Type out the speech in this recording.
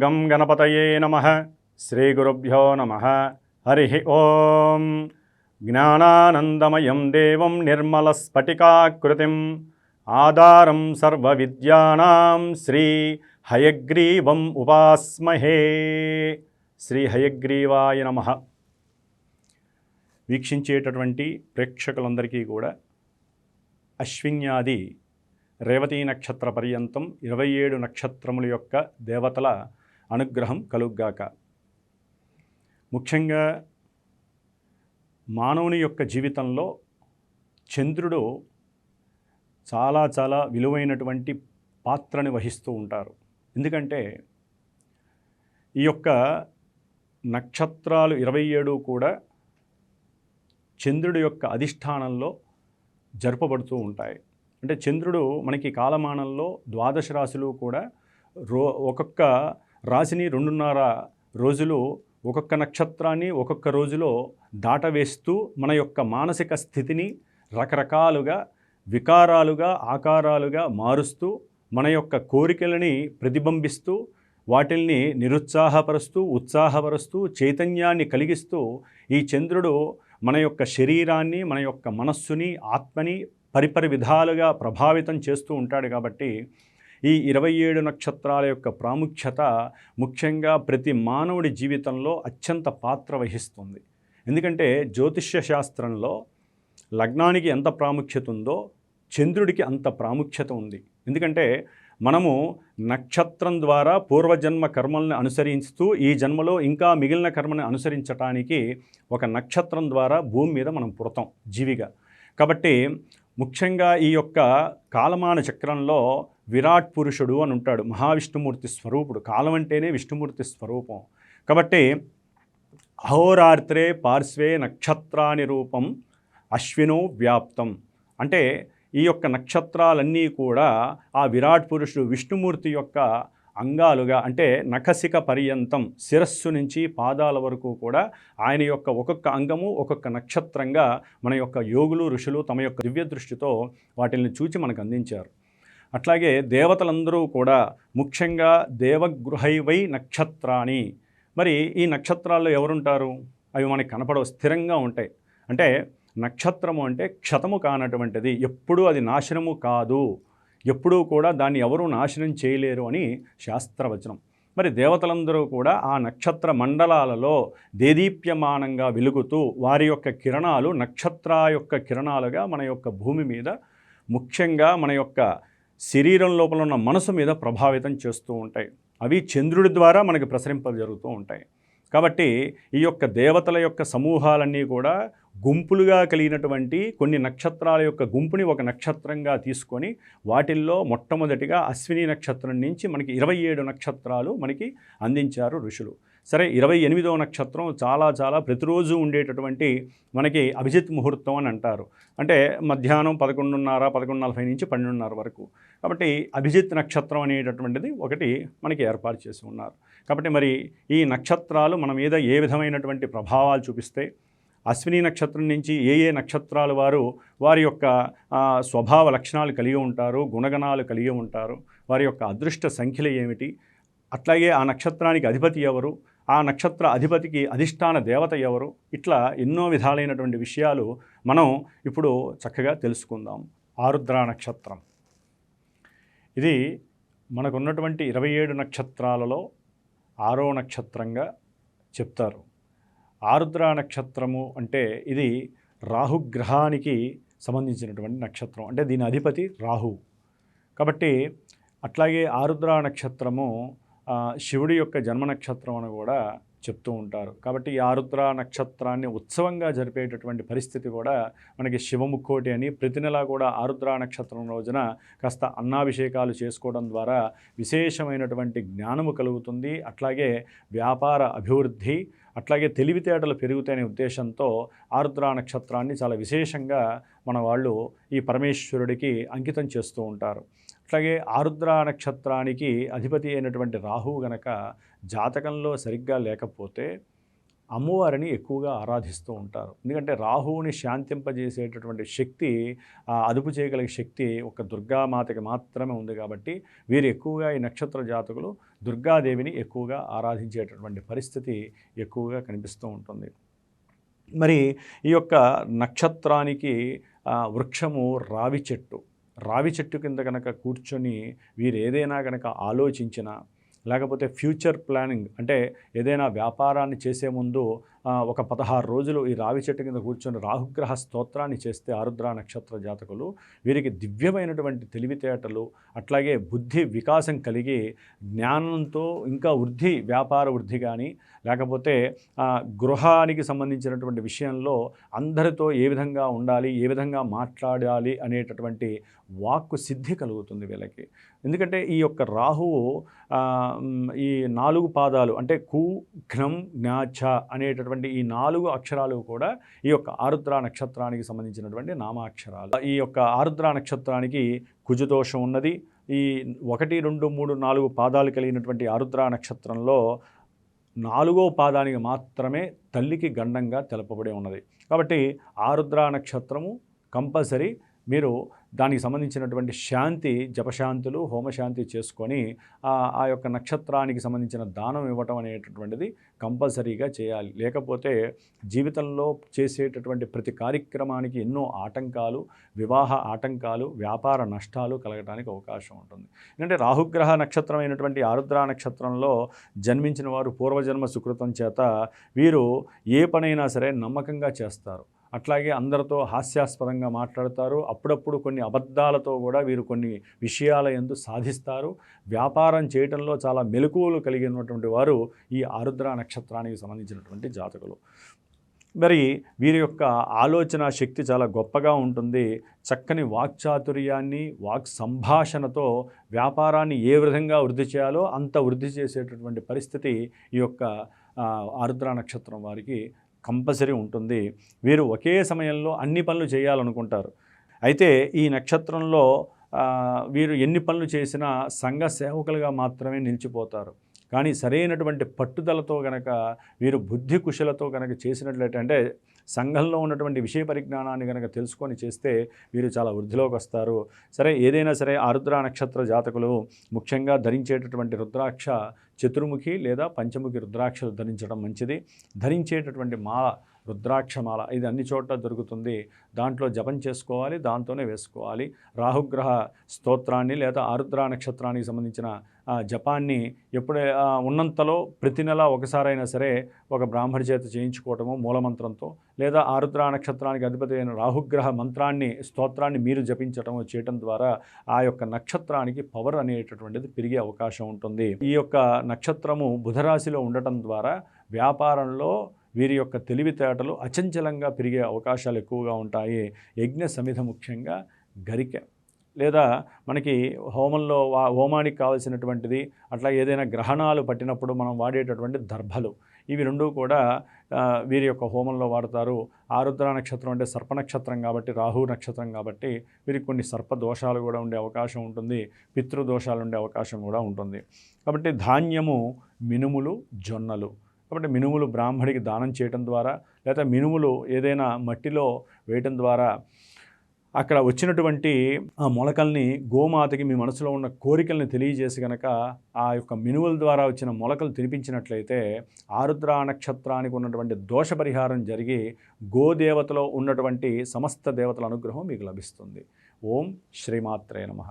గం గణపతయే నమ శ్రీగురుభ్యో నమ హరి ఓం జ్ఞానానందమయం దేవం నిర్మలస్ఫటికాకృతిం ఆధారం సర్వవిద్యానాం శ్రీ హయగ్రీవం ఉపాస్మహే శ్రీ హయగ్రీవాయ నమ వీక్షించేటటువంటి ప్రేక్షకులందరికీ కూడా అశ్విన్యాది రేవతీ నక్షత్ర పర్యంతం ఇరవై ఏడు నక్షత్రముల యొక్క దేవతల అనుగ్రహం కలుగ్గాక. ముఖ్యంగా మానవుని యొక్క జీవితంలో చంద్రుడు చాలా చాలా విలువైనటువంటి పాత్రని వహిస్తూ ఉంటారు. ఎందుకంటే ఈ యొక్క నక్షత్రాలు ఇరవై ఏడు కూడా చంద్రుడి యొక్క అధిష్టానంలో జరపబడుతూ ఉంటాయి. అంటే చంద్రుడు మనకి కాలమానంలో ద్వాదశ రాశులు కూడా రో ఒక్కొక్క రాశిని రెండున్నర రోజులు ఒక్కొక్క నక్షత్రాన్ని ఒక్కొక్క రోజులో దాటవేస్తూ మన యొక్క మానసిక స్థితిని రకరకాలుగా వికారాలుగా ఆకారాలుగా మారుస్తూ మన యొక్క కోరికలని ప్రతిబింబిస్తూ వాటిల్ని నిరుత్సాహపరుస్తూ ఉత్సాహపరుస్తూ చైతన్యాన్ని కలిగిస్తూ ఈ చంద్రుడు మన యొక్క శరీరాన్ని మన యొక్క మనస్సుని ఆత్మని పరిపరి విధాలుగా ప్రభావితం చేస్తూ ఉంటాడు కాబట్టి ఈ ఇరవై ఏడు నక్షత్రాల యొక్క ప్రాముఖ్యత ముఖ్యంగా ప్రతి మానవుడి జీవితంలో అత్యంత పాత్ర వహిస్తుంది. ఎందుకంటే జ్యోతిష్య శాస్త్రంలో లగ్నానికి ఎంత ప్రాముఖ్యత ఉందో చంద్రుడికి అంత ప్రాముఖ్యత ఉంది. ఎందుకంటే మనము నక్షత్రం ద్వారా పూర్వజన్మ కర్మల్ని అనుసరిస్తూ ఈ జన్మలో ఇంకా మిగిలిన కర్మని అనుసరించటానికి ఒక నక్షత్రం ద్వారా భూమి మీద మనం పుడతాం జీవిగా. కాబట్టి ముఖ్యంగా ఈ యొక్క కాలమాన చక్రంలో విరాట్ పురుషుడు అని ఉంటాడు. మహావిష్ణుమూర్తి స్వరూపుడు. కాలం అంటేనే విష్ణుమూర్తి స్వరూపం. కాబట్టి అహోరాత్రే పార్శ్వే నక్షత్రాని రూపం అశ్వినో వ్యాప్తం. అంటే ఈ యొక్క నక్షత్రాలన్నీ కూడా ఆ విరాట్ పురుషుడు విష్ణుమూర్తి యొక్క అంగాలుగా అంటే నఖసిక పర్యంతం శిరస్సు నుంచి పాదాల వరకు కూడా ఆయన యొక్క ఒక్కొక్క అంగము ఒక్కొక్క నక్షత్రంగా మన యొక్క యోగులు ఋషులు తమ యొక్క దివ్య దృష్టితో వాటిని చూచి మనకు అందించారు. అట్లాగే దేవతలందరూ కూడా ముఖ్యంగా దేవగృహైవై నక్షత్రాన్ని మరి ఈ నక్షత్రాల్లో ఎవరుంటారు? అవి మనకి కనపడవు స్థిరంగా ఉంటాయి. అంటే నక్షత్రము అంటే క్షతము కానటువంటిది. ఎప్పుడూ అది నాశనము కాదు. ఎప్పుడూ కూడా దాన్ని ఎవరూ నాశనం చేయలేరు అని శాస్త్రవచనం. మరి దేవతలందరూ కూడా ఆ నక్షత్ర మండలాలలో దేదీప్యమానంగా వెలుగుతూ వారి యొక్క కిరణాలు నక్షత్ర యొక్క కిరణాలుగా మన యొక్క భూమి మీద ముఖ్యంగా మన యొక్క శరీరం లోపల ఉన్న మనసు మీద ప్రభావితం చేస్తూ ఉంటాయి. అవి చంద్రుడి ద్వారా మనకి ప్రసరింప జరుగుతూ ఉంటాయి. కాబట్టి ఈ యొక్క దేవతల యొక్క సమూహాలన్నీ కూడా గుంపులుగా కలిగినటువంటి కొన్ని నక్షత్రాల యొక్క గుంపుని ఒక నక్షత్రంగా తీసుకొని వాటిల్లో మొట్టమొదటిగా అశ్విని నక్షత్రం నుంచి మనకి ఇరవై ఏడు నక్షత్రాలు మనకి అందించారు ఋషులు. సరే ఇరవై ఎనిమిదవ నక్షత్రం చాలా చాలా ప్రతిరోజు ఉండేటటువంటి మనకి అభిజిత్ ముహూర్తం అని అంటారు. అంటే మధ్యాహ్నం పదకొండున్నర పదకొండు నలభై నుంచి పన్నెండున్నర వరకు. కాబట్టి అభిజిత్ నక్షత్రం అనేటటువంటిది ఒకటి మనకి ఏర్పాటు చేసి ఉన్నారు. కాబట్టి మరి ఈ నక్షత్రాలు మన మీద ఏ విధమైనటువంటి ప్రభావాలు చూపిస్తే అశ్విని నక్షత్రం నుంచి ఏ ఏ నక్షత్రాలు వారు వారి యొక్క స్వభావ లక్షణాలు కలిగి ఉంటారు గుణగణాలు కలిగి ఉంటారు వారి యొక్క అదృష్ట సంఖ్యలు ఏమిటి అట్లాగే ఆ నక్షత్రానికి అధిపతి ఎవరు ఆ నక్షత్ర అధిపతికి అధిష్టాన దేవత ఎవరు? ఇట్లా ఎన్నో విధాలైనటువంటి విషయాలు మనం ఇప్పుడు చక్కగా తెలుసుకుందాం. ఆరుద్ర నక్షత్రం. ఇది మనకున్నటువంటి ఇరవై ఏడు నక్షత్రాలలో ఆరో నక్షత్రంగా చెప్తారు. ఆరుద్ర నక్షత్రము అంటే ఇది రాహుగ్రహానికి సంబంధించినటువంటి నక్షత్రం. అంటే దీని అధిపతి రాహు. కాబట్టి అట్లాగే ఆరుద్ర నక్షత్రము శివుడి యొక్క జన్మ నక్షత్రం అని కూడా చెప్తూ ఉంటారు. కాబట్టి ఈ ఆరుద్ర నక్షత్రాన్ని ఉత్సవంగా జరిపేటటువంటి పరిస్థితి కూడా మనకి శివముక్కోటి అని ప్రతి నెలా కూడా ఆరుద్ర నక్షత్రం రోజున కాస్త అన్నాభిషేకాలు చేసుకోవడం ద్వారా విశేషమైనటువంటి జ్ఞానము కలుగుతుంది. అట్లాగే వ్యాపార అభివృద్ధి అట్లాగే తెలివితేటలు పెరుగుతాయనే ఉద్దేశంతో ఆరుద్ర నక్షత్రాన్ని చాలా విశేషంగా మన వాళ్ళు ఈ పరమేశ్వరుడికి అంకితం చేస్తూ ఉంటారు. అట్లాగే ఆరుద్ర నక్షత్రానికి అధిపతి అయినటువంటి రాహువు గనక జాతకంలో సరిగ్గా లేకపోతే అమ్మవారిని ఎక్కువగా ఆరాధిస్తూ ఉంటారు. ఎందుకంటే రాహువుని శాంతింపజేసేటటువంటి శక్తి అదుపు చేయగలిగే శక్తి ఒక దుర్గామాతకి మాత్రమే ఉంది కాబట్టి వీరు ఎక్కువగా ఈ నక్షత్ర జాతకులు దుర్గాదేవిని ఎక్కువగా ఆరాధించేటటువంటి పరిస్థితి ఎక్కువగా కనిపిస్తూ ఉంటుంది. మరి ఈ యొక్క నక్షత్రానికి వృక్షము రావి చెట్టు రావి చెట్టు కింద కనుక కూర్చొని వీరు ఏదైనా కనుక ఆలోచించినా లేకపోతే ఫ్యూచర్ ప్లానింగ్ అంటే ఏదైనా వ్యాపారాన్ని చేసే ముందు ఒక పదహారు రోజులు ఈ రావి చెట్టు కింద కూర్చొని రాహుగ్రహ స్తోత్రాన్ని చేస్తే ఆరుద్ర నక్షత్ర జాతకులు వీరికి దివ్యమైనటువంటి తెలివితేటలు అట్లాగే బుద్ధి వికాసం కలిగి జ్ఞానంతో ఇంకా వృద్ధి వ్యాపార వృద్ధి కానీ లేకపోతే గృహానికి సంబంధించినటువంటి విషయంలో అందరితో ఏ విధంగా ఉండాలి ఏ విధంగా మాట్లాడాలి అనేటటువంటి వాక్కు సిద్ధి కలుగుతుంది వీళ్ళకి. ఎందుకంటే ఈ యొక్క రాహువు ఈ నాలుగు పాదాలు అంటే కు ఘ్నం జ్ఞాచ అనేటటువంటి ఈ నాలుగు అక్షరాలు కూడా ఈ యొక్క ఆరుద్ర నక్షత్రానికి సంబంధించినటువంటి నామాక్షరాలు. ఈ యొక్క ఆరుద్ర నక్షత్రానికి కుజదోషం ఉన్నది. ఈ ఒకటి రెండు మూడు నాలుగు పాదాలు కలిగినటువంటి ఆరుద్ర నక్షత్రంలో నాలుగో పాదానికి మాత్రమే తల్లికి గండంగా తెలపబడి ఉన్నది. కాబట్టి ఆరుద్ర నక్షత్రము కంపల్సరీ మీరు దానికి సంబంధించినటువంటి శాంతి జపశాంతులు హోమశాంతి చేసుకొని ఆ యొక్క నక్షత్రానికి సంబంధించిన దానం ఇవ్వటం అనేటటువంటిది కంపల్సరీగా చేయాలి. లేకపోతే జీవితంలో చేసేటటువంటి ప్రతి కార్యక్రమానికి ఎన్నో ఆటంకాలు వివాహ ఆటంకాలు వ్యాపార నష్టాలు కలగడానికి అవకాశం ఉంటుంది. ఎందుకంటే రాహుగ్రహ నక్షత్రం అయినటువంటి ఆరుద్ర నక్షత్రంలో జన్మించిన వారు పూర్వజన్మ సుకృతం చేత వీరు ఏ పనైనా సరే నమ్మకంగా చేస్తారు. అట్లాగే అందరితో హాస్యాస్పదంగా మాట్లాడతారు. అప్పుడప్పుడు కొన్ని అబద్ధాలతో కూడా వీరు కొన్ని విషయాల ఎందు సాధిస్తారు. వ్యాపారం చేయటంలో చాలా మెలకువలు కలిగినటువంటి వారు ఈ ఆరుద్ర నక్షత్రానికి సంబంధించినటువంటి జాతకులు. మరి వీరి యొక్క ఆలోచన శక్తి చాలా గొప్పగా ఉంటుంది. చక్కని వాక్చాతుర్యాన్ని వాక్ సంభాషణతో వ్యాపారాన్ని ఏ విధంగా వృద్ధి చేయాలో అంత వృద్ధి చేసేటటువంటి పరిస్థితి ఈ యొక్క ఆరుద్ర నక్షత్రం వారికి కంపల్సరీ ఉంటుంది. వీరు ఒకే సమయంలో అన్ని పనులు చేయాలనుకుంటారు. అయితే ఈ నక్షత్రంలో వీరు ఎన్ని పనులు చేసినా సంఘ సేవకులుగా మాత్రమే నిలిచిపోతారు. కానీ సరైనటువంటి పట్టుదలతో గనక వీరు బుద్ధి కుశలతో గనక చేసినట్లయితే అంటే సంఘంలో ఉన్నటువంటి విషయ పరిజ్ఞానాన్ని కనుక తెలుసుకొని చేస్తే వీరు చాలా వృద్ధిలోకి వస్తారు. సరే ఏదైనా సరే ఆరుద్ర నక్షత్ర జాతకులు ముఖ్యంగా ధరించేటటువంటి రుద్రాక్ష చతుర్ముఖి లేదా పంచముఖి రుద్రాక్షలు ధరించడం మంచిది. ధరించేటటువంటి మాల రుద్రాక్షమాల ఇది అన్ని చోట్ల దొరుకుతుంది. దాంట్లో జపం చేసుకోవాలి దాంతోనే వేసుకోవాలి. రాహుగ్రహ స్తోత్రాన్ని లేదా ఆరుద్ర నక్షత్రానికి సంబంధించిన జపాన్ని ఎప్పుడే ఉన్నంతలో ప్రతి నెల ఒకసారైనా సరే ఒక బ్రాహ్మణ చేత చేయించుకోవటము మూలమంత్రంతో లేదా ఆరుద్ర నక్షత్రానికి అధిపతి అయిన రాహుగ్రహ మంత్రాన్ని స్తోత్రాన్ని మీరు జపించటము చేయటం ద్వారా ఆ యొక్క నక్షత్రానికి పవర్ అనేటటువంటిది పెరిగే అవకాశం ఉంటుంది. ఈ యొక్క నక్షత్రము బుధరాశిలో ఉండటం ద్వారా వ్యాపారంలో వీరి యొక్క తెలివితేటలు అచంచలంగా పెరిగే అవకాశాలు ఎక్కువగా ఉంటాయి. యజ్ఞ సమిధ ముఖ్యంగా గరిక లేదా మనకి హోమంలో వా హోమానికి కావాల్సినటువంటిది అట్లా ఏదైనా గ్రహణాలు పట్టినప్పుడు మనం వాడేటటువంటి దర్భలు. ఇవి రెండు కూడా వీరి యొక్క హోమంలో వాడతారు. ఆరుద్ర నక్షత్రం అంటే సర్ప నక్షత్రం కాబట్టి రాహు నక్షత్రం కాబట్టి వీరికి కొన్ని సర్ప దోషాలు కూడా ఉండే అవకాశం ఉంటుంది. పితృదోషాలు ఉండే అవకాశం కూడా ఉంటుంది. కాబట్టి ధాన్యము మినుములు జొన్నలు. కాబట్టి మినుములు బ్రాహ్మడికి దానం చేయటం ద్వారా లేదా మినుములు ఏదైనా మట్టిలో వేయటం ద్వారా అక్కడ వచ్చినటువంటి ఆ మొలకల్ని గోమాతకి మీ మనసులో ఉన్న కోరికల్ని తెలియజేసి గనక ఆ యొక్క మినువుల ద్వారా వచ్చిన మొలకలు తినిపించినట్లయితే ఆరుద్ర నక్షత్రానికి ఉన్నటువంటి దోష పరిహారం జరిగి గోదేవతలో ఉన్నటువంటి సమస్త దేవతల అనుగ్రహం మీకు లభిస్తుంది. ఓం శ్రీమాత్రే నమః.